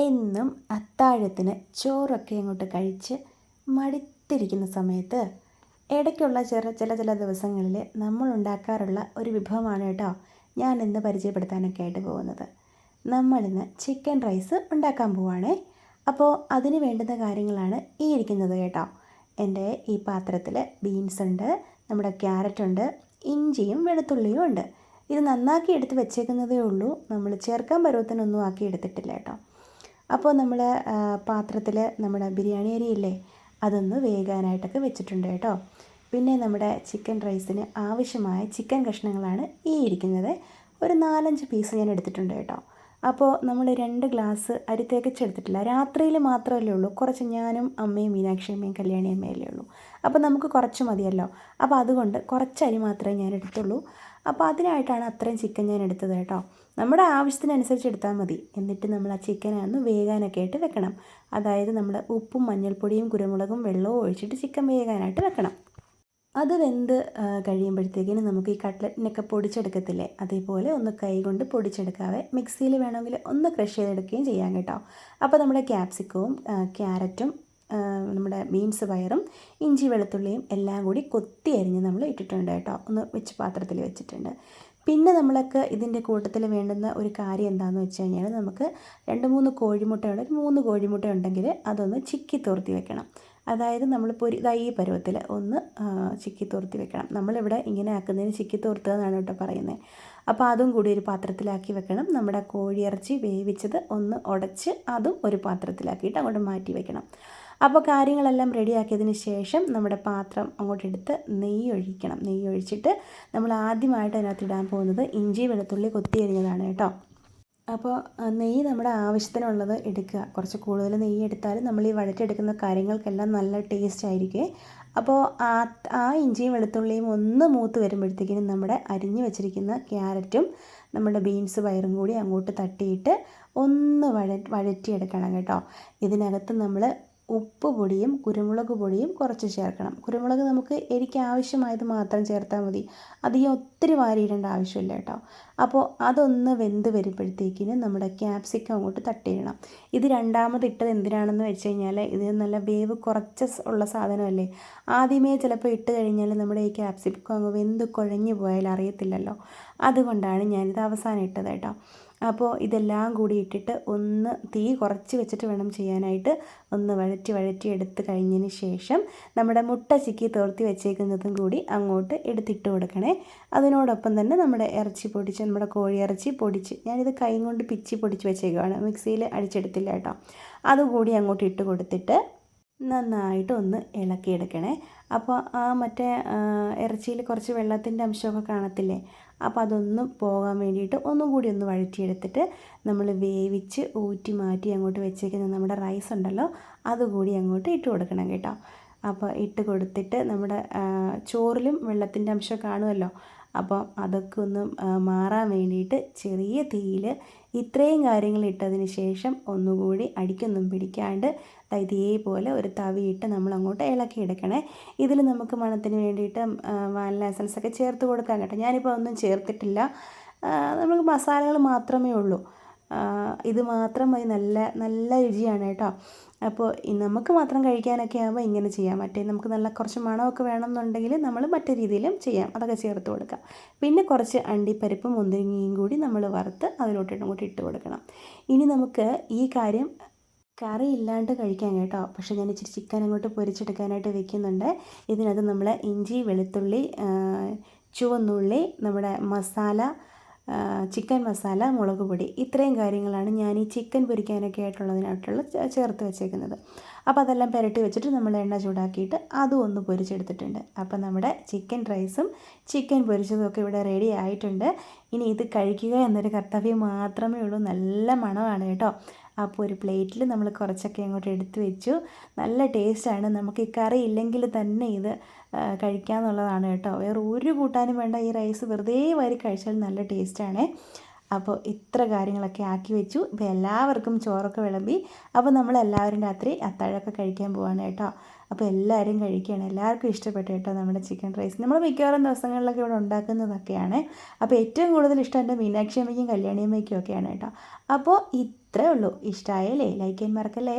എന്നും അത്താഴത്തിന് ചോറൊക്കെ അങ്ങോട്ട് കഴിച്ച് മടുത്തിരിക്കുന്ന സമയത്ത് ഇടയ്ക്കുള്ള ചെറു ചില ചില ദിവസങ്ങളിൽ നമ്മൾ ഉണ്ടാക്കാറുള്ള ഒരു വിഭവമാണ് കേട്ടോ ഞാൻ ഇന്ന് പരിചയപ്പെടുത്താനൊക്കെ ആയിട്ട് പോകുന്നത്. നമ്മളിന്ന് ചിക്കൻ റൈസ് ഉണ്ടാക്കാൻ പോവാണേ. അപ്പോൾ അതിന് വേണ്ടുന്ന കാര്യങ്ങളാണ് ഈ ഇരിക്കുന്നത് കേട്ടോ. എന്റെ ഈ പാത്രത്തിൽ ബീൻസ് ഉണ്ട് നമ്മുടെ ക്യാരറ്റ് ഉണ്ട് ഇഞ്ചിയും വെളുത്തുള്ളിയും ഉണ്ട്. ഇത് നന്നാക്കി എടുത്ത് വെച്ചേക്കുന്നതേ ഉള്ളൂ. നമ്മൾ ചേർക്കാൻ പരുവത്തിനൊന്നും ആക്കി എടുത്തിട്ടില്ല കേട്ടോ. അപ്പോൾ നമ്മൾ പാത്രത്തിൽ നമ്മുടെ ബിരിയാണി അരിയില്ലേ അതൊന്ന് വേകാനായിട്ടൊക്കെ വെച്ചിട്ടുണ്ട് കേട്ടോ. പിന്നെ നമ്മുടെ ചിക്കൻ റൈസിന് ആവശ്യമായ ചിക്കൻ കഷ്ണങ്ങളാണ് ഈ ഇരിക്കുന്നത്. ഒരു നാലഞ്ച് പീസ് ഞാൻ എടുത്തിട്ടുണ്ട് കേട്ടോ. അപ്പോൾ നമ്മൾ രണ്ട് ഗ്ലാസ് അരി തേക്കിച്ചെടുത്തിട്ടില്ല. രാത്രിയിൽ മാത്രമല്ലേ ഉള്ളൂ. കുറച്ച് ഞാനും അമ്മയും മീനാക്ഷി അമ്മയും കല്യാണി അമ്മയല്ലേ ഉള്ളൂ. അപ്പോൾ നമുക്ക് കുറച്ച് മതിയല്ലോ. അപ്പോൾ അതുകൊണ്ട് കുറച്ച് അരി മാത്രമേ ഞാൻ എടുത്തുള്ളൂ. അപ്പോൾ അതിനായിട്ടാണ് അത്രയും ചിക്കൻ ഞാൻ എടുത്തത് കേട്ടോ. നമ്മുടെ ആവശ്യത്തിനനുസരിച്ച് എടുത്താൽ മതി. എന്നിട്ട് നമ്മൾ ആ ചിക്കനെ ഒന്ന് വേകാനൊക്കെ ആയിട്ട് വെക്കണം. അതായത് നമ്മൾ ഉപ്പും മഞ്ഞൾപ്പൊടിയും കുരുമുളകും വെള്ളവും ഒഴിച്ചിട്ട് ചിക്കൻ വേകാനായിട്ട് വെക്കണം. അത് വെന്ത് കഴിയുമ്പോഴത്തേക്കിന് നമുക്ക് ഈ കട്ട്ലറ്റിനൊക്കെ പൊടിച്ചെടുക്കത്തില്ലേ? അതേപോലെ ഒന്ന് കൈ കൊണ്ട് പൊടിച്ചെടുക്കാതെ മിക്സിയിൽ വേണമെങ്കിൽ ഒന്ന് ക്രഷ് ചെയ്തെടുക്കുകയും ചെയ്യാം കേട്ടോ. അപ്പോൾ നമ്മുടെ ക്യാപ്സിക്കവും ക്യാരറ്റും നമ്മുടെ ബീൻസ് പയറും ഇഞ്ചി വെളുത്തുള്ളിയും എല്ലാം കൂടി കൊത്തി അരിഞ്ഞ് നമ്മൾ ഇട്ടിട്ടുണ്ട് കേട്ടോ. ഒന്ന് വെച്ച് പാത്രത്തിൽ വെച്ചിട്ടുണ്ട്. പിന്നെ നമ്മൾക്ക് ഇതിന്റെ കൂട്ടത്തിൽ വേണ്ടുന്ന ഒരു കാര്യം എന്താണെന്ന് വെച്ച് കഴിഞ്ഞാൽ നമുക്ക് രണ്ട് മൂന്ന് കോഴിമുട്ടയുള്ള ഒരു മൂന്ന് കോഴിമുട്ട ഉണ്ടെങ്കിൽ അതൊന്ന് ചിക്കി തോർത്തി വെക്കണം. അതായത് നമ്മൾ പൊരി ഈ പരുവത്തിൽ ഒന്ന് ചിക്കി തോർത്തി വെക്കണം. നമ്മളിവിടെ ഇങ്ങനെ ആക്കുന്നതിന് ചിക്കി തോർത്തുക എന്നാണ് കേട്ടോ പറയുന്നത്. അപ്പോൾ അതും കൂടി ഒരു പാത്രത്തിലാക്കി വെക്കണം. നമ്മുടെ കോഴിയിറച്ചി വേവിച്ചത് ഒന്ന് ഉടച്ച് അതും ഒരു പാത്രത്തിലാക്കിയിട്ട് അങ്ങോട്ട് മാറ്റി വെക്കണം. അപ്പോൾ കാര്യങ്ങളെല്ലാം റെഡിയാക്കിയതിന് ശേഷം നമ്മുടെ പാത്രം അങ്ങോട്ടെടുത്ത് നെയ്യ് ഒഴിക്കണം നെയ്യ് ഒഴിച്ചിട്ട് നമ്മൾ ആദ്യമായിട്ട് അതിനകത്ത് ഇടാൻ പോകുന്നത് ഇഞ്ചി വെളുത്തുള്ളി കൊത്തി അരിഞ്ഞതാണ് കേട്ടോ. അപ്പോൾ നെയ്യ് നമ്മുടെ ആവശ്യത്തിനുള്ളത് എടുക്കുക. കുറച്ച് കൂടുതൽ നെയ്യ് എടുത്താൽ നമ്മൾ ഈ വഴറ്റെടുക്കുന്ന കാര്യങ്ങൾക്കെല്ലാം നല്ല ടേസ്റ്റ് ആയിരിക്കും. അപ്പോൾ ആ ആ ഇഞ്ചിയും വെളുത്തുള്ളിയും ഒന്ന് മൂത്ത് വരുമ്പോഴത്തേക്കിനും നമ്മുടെ അരിഞ്ഞു വെച്ചിരിക്കുന്ന ക്യാരറ്റും നമ്മുടെ ബീൻസ് വയറും കൂടി അങ്ങോട്ട് തട്ടിയിട്ട് ഒന്ന് വഴ വഴറ്റിയെടുക്കണം കേട്ടോ. ഇതിനകത്ത് നമ്മൾ ഉപ്പ് പൊടിയും കുരുമുളക് പൊടിയും കുറച്ച് ചേർക്കണം. കുരുമുളക് നമുക്ക് എനിക്ക് ആവശ്യമായത് മാത്രം ചേർത്താൽ മതി. അധികം ഒത്തിരി വാരിയിടേണ്ട ആവശ്യമില്ല കേട്ടോ. അപ്പോൾ അതൊന്ന് വെന്ത് വരുമ്പോഴത്തേക്കിന് നമ്മുടെ ക്യാപ്സിക്കം അങ്ങോട്ട് തട്ടിയിടണം. ഇത് രണ്ടാമത് ഇട്ടത് എന്തിനാണെന്ന് വെച്ച് കഴിഞ്ഞാൽ ഇത് നല്ല വേവ് കുറച്ച് ഉള്ള സാധനമല്ലേ? ആദ്യമേ ചിലപ്പോൾ ഇട്ട് കഴിഞ്ഞാൽ നമ്മുടെ ഈ ക്യാപ്സിക്കം അങ്ങ് വെന്ത് കുഴഞ്ഞു പോയാൽ അറിയത്തില്ലല്ലോ. അതുകൊണ്ടാണ് ഞാനിത് അവസാനം ഇട്ടത് കേട്ടോ. അപ്പോൾ ഇതെല്ലാം കൂടി ഇട്ടിട്ട് ഒന്ന് തീ കുറച്ച് വെച്ചിട്ട് വേണം ചെയ്യാനായിട്ട് ഒന്ന് വഴറ്റി വഴറ്റി എടുത്ത് കഴിഞ്ഞതിന് ശേഷം നമ്മുടെ മുട്ട ചിക്കി തോർത്തി വെച്ചേക്കുന്നതും കൂടി അങ്ങോട്ട് എടുത്തിട്ട് കൊടുക്കണേ. അതിനോടൊപ്പം തന്നെ നമ്മുടെ ഇറച്ചി പൊടിച്ച് നമ്മുടെ കോഴി ഇറച്ചി പൊടിച്ച് ഞാനിത് കൈ കൊണ്ട് പിച്ചി പൊടിച്ച് വെച്ചേക്കുവാണ്. മിക്സിയിൽ അടിച്ചെടുത്തില്ല കേട്ടോ. അതുകൂടി അങ്ങോട്ട് ഇട്ട് കൊടുത്തിട്ട് നന്നായിട്ട് ഒന്ന് ഇളക്കിയെടുക്കണേ. അപ്പോൾ ആ മറ്റേ ഇറച്ചിയിൽ കുറച്ച് വെള്ളത്തിന്റെ അംശമൊക്കെ കാണത്തില്ലേ? അപ്പോൾ അതൊന്ന് പോകാൻ വേണ്ടിയിട്ട് ഒന്നും കൂടി ഒന്ന് വഴറ്റിയെടുത്തിട്ട് നമ്മൾ വേവിച്ച് ഊറ്റി മാറ്റി അങ്ങോട്ട് വെച്ചേക്കുന്ന നമ്മുടെ റൈസ് ഉണ്ടല്ലോ അതുകൂടി അങ്ങോട്ട് ഇട്ട് കൊടുക്കണം കേട്ടോ. അപ്പോൾ ഇട്ട് കൊടുത്തിട്ട് നമ്മുടെ ചോറിലും വെള്ളത്തിന്റെ അംശം കാണുമല്ലോ അപ്പോൾ അതൊക്കെ ഒന്ന് മാറാൻ വേണ്ടിയിട്ട് ചെറിയ തീയിൽ ഇത്രയും കാര്യങ്ങൾ ഇട്ടതിന് ശേഷം ഒന്നുകൂടി അടിക്കൊന്നും പിടിക്കാണ്ട് ഇതേപോലെ ഒരു തവിയിട്ട് നമ്മൾ അങ്ങോട്ട് ഇളക്കി എടുക്കണേ. ഇതിൽ നമുക്ക് മണത്തിന് വേണ്ടിയിട്ട് വാനില എസൻസ് ഒക്കെ ചേർത്ത് കൊടുക്കാൻ കേട്ടോ ഞാനിപ്പോൾ ഒന്നും ചേർത്തിട്ടില്ല. നമുക്ക് മസാലകൾ മാത്രമേ ഉള്ളൂ. ഇത് മാത്രം മതി നല്ല നല്ല രുചിയാണ് കേട്ടോ. അപ്പോൾ നമുക്ക് മാത്രം കഴിക്കാനൊക്കെ ആകുമ്പോൾ ഇങ്ങനെ ചെയ്യാം. മറ്റേ നമുക്ക് നല്ല കുറച്ച് മണമൊക്കെ വേണമെന്നുണ്ടെങ്കിൽ നമ്മൾ മറ്റു രീതിയിലും ചെയ്യാം. അതൊക്കെ ചേർത്ത് കൊടുക്കാം. പിന്നെ കുറച്ച് അണ്ടിപ്പരിപ്പും മുന്തിരിങ്ങയും കൂടി നമ്മൾ വറുത്ത് അതിലോട്ട് കൂടി ഇട്ട് കൊടുക്കണം. ഇനി നമുക്ക് ഈ കാര്യം കറി ഇല്ലാണ്ട് കഴിക്കാൻ കേട്ടോ. പക്ഷേ ഞാൻ ഇച്ചിരി ചിക്കൻ അങ്ങോട്ട് പൊരിച്ചെടുക്കാനായിട്ട് വെക്കുന്നുണ്ട്. ഇതിനകത്ത് നമ്മൾ ഇഞ്ചി വെളുത്തുള്ളി ചുവന്നുള്ളി നമ്മുടെ മസാല ചിക്കൻ മസാല മുളക് പൊടി ഇത്രയും കാര്യങ്ങളാണ് ഞാൻ ഈ ചിക്കൻ പൊരിക്കാനൊക്കെ ആയിട്ടുള്ളതിനായിട്ടുള്ള ചേർത്ത് വെച്ചേക്കുന്നത്. അപ്പോൾ അതെല്ലാം പുരട്ടി വെച്ചിട്ട് നമ്മൾ എണ്ണ ചൂടാക്കിയിട്ട് അതും ഒന്ന് പൊരിച്ചെടുത്തിട്ടുണ്ട്. അപ്പോൾ നമ്മുടെ ചിക്കൻ റൈസും ചിക്കൻ പൊരിച്ചതും ഒക്കെ ഇവിടെ റെഡി ആയിട്ടുണ്ട്. ഇനി ഇത് കഴിക്കുക എന്നൊരു കർത്തവ്യം മാത്രമേ ഉള്ളൂ. നല്ല മണമാണ് കേട്ടോ. അപ്പോൾ ഒരു പ്ലേറ്റിൽ നമ്മൾ കുറച്ചൊക്കെ അങ്ങോട്ട് എടുത്തു വെച്ചു. നല്ല ടേസ്റ്റാണ്. നമുക്ക് ഈ കറി ഇല്ലെങ്കിൽ തന്നെ ഇത് കഴിക്കാമെന്നുള്ളതാണ് കേട്ടോ. വേറെ ഒരു കൂട്ടാനും വേണ്ട. ഈ റൈസ് വെറുതെ വരി കഴിച്ചാൽ നല്ല ടേസ്റ്റാണ്. അപ്പോൾ ഇത്ര കാര്യങ്ങളൊക്കെ ആക്കി വെച്ചു. ഇപ്പോൾ എല്ലാവർക്കും ചോറൊക്കെ വിളമ്പി. അപ്പോൾ നമ്മൾ എല്ലാവരും രാത്രി അത്താഴമൊക്കെ കഴിക്കാൻ പോവാണ് കേട്ടോ. അപ്പോൾ എല്ലാവരും കഴിക്കുകയാണ്. എല്ലാവർക്കും ഇഷ്ടപ്പെട്ടു കേട്ടോ നമ്മുടെ ചിക്കൻ റൈസ് നമ്മൾ മിക്കവാറും ദിവസങ്ങളിലൊക്കെ ഇവിടെ ഉണ്ടാക്കുന്നതൊക്കെയാണ്. അപ്പോൾ ഏറ്റവും കൂടുതൽ ഇഷ്ടം എന്റെ മീനാക്ഷി അമ്മയ്ക്കും കല്യാണി അമ്മയ്ക്കും ഒക്കെയാണ് കേട്ടോ. അപ്പോൾ ഇത്രേ ഉള്ളൂ. ഇഷ്ടമായല്ലേ ലൈക്ക് ചെയ്യാൻ മറക്കല്ലേ?